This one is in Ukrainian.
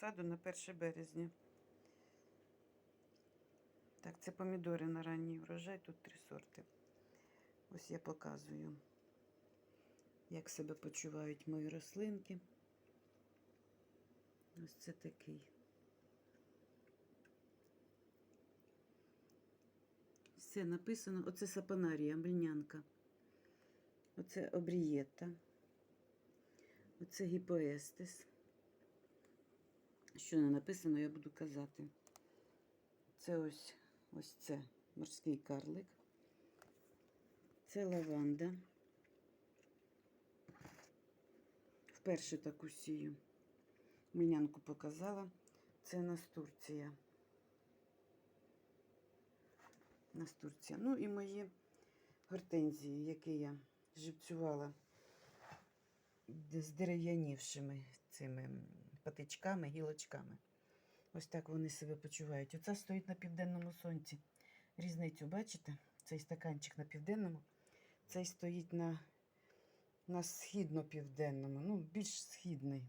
розсаду на 1 березня. Так, це помідори на ранній врожай, тут три сорти. Ось я показую, як себе почувають мої рослинки. Ось це такий. Все написано. Оце сапонарія, млинянка. Оце обрієта. Оце гіпоестис. Що не написано, я буду казати. Це ось ось це морський карлик. Це лаванда. Вперше таку сію. Млинянку показала. Це настурція. Настурція. Ну і мої гортензії, які я живцювала з дерев'янівшими цими патичками, гілочками. Ось так вони себе почувають. Оце стоїть на південному сонці. Різницю бачите? Цей стаканчик на південному, цей стоїть на, на східно-південному, ну, більш східний.